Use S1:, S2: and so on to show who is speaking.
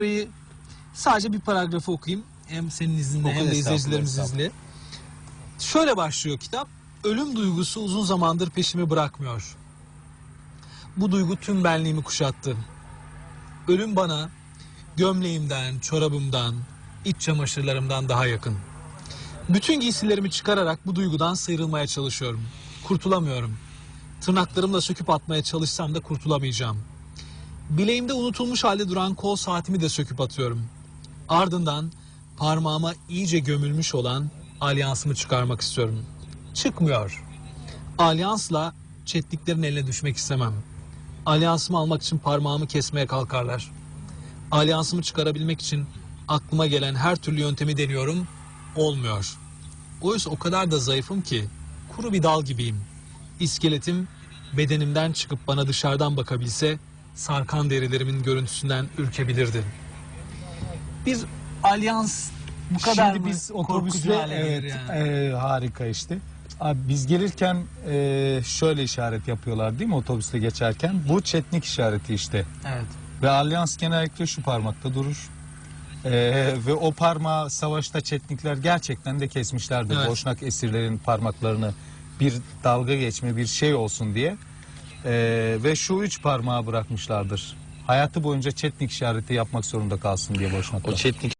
S1: Burayı sadece bir paragrafı okuyayım. Hem senin izninle
S2: Oku,
S1: hem de
S2: estağfurullah,
S1: izleyicilerimiz
S2: estağfurullah.
S1: izle. Şöyle başlıyor kitap. Ölüm duygusu uzun zamandır peşimi bırakmıyor. Bu duygu tüm benliğimi kuşattı. Ölüm bana gömleğimden, çorabımdan, iç çamaşırlarımdan daha yakın. Bütün giysilerimi çıkararak bu duygudan sıyrılmaya çalışıyorum. Kurtulamıyorum. Tırnaklarımla söküp atmaya çalışsam da kurtulamayacağım. Bileğimde unutulmuş halde duran kol saatimi de söküp atıyorum. Ardından parmağıma iyice gömülmüş olan alyansımı çıkarmak istiyorum. Çıkmıyor. Alyansla çetliklerin eline düşmek istemem. Alyansımı almak için parmağımı kesmeye kalkarlar. Alyansımı çıkarabilmek için aklıma gelen her türlü yöntemi deniyorum. Olmuyor. Oysa o kadar da zayıfım ki kuru bir dal gibiyim. İskeletim bedenimden çıkıp bana dışarıdan bakabilse sarkan derilerimin görüntüsünden ürkebilirdi. Bir alyans bu kadar
S2: Şimdi
S1: mı
S2: biz
S1: hale gelir
S2: evet
S1: yani?
S2: e, harika işte. Abi biz gelirken e, şöyle işaret yapıyorlar değil mi otobüste geçerken? Bu çetnik işareti işte.
S1: Evet.
S2: Ve alyans genellikle şu parmakta durur. E, ve o parmağı savaşta çetnikler gerçekten de kesmişlerdi.
S1: Evet.
S2: Boşnak esirlerin parmaklarını bir dalga geçme bir şey olsun diye. E, ve şu üç parmağı bırakmışlardır. Hayatı boyunca çetnik işareti yapmak zorunda kalsın diye boşnaklar.
S3: O çetnik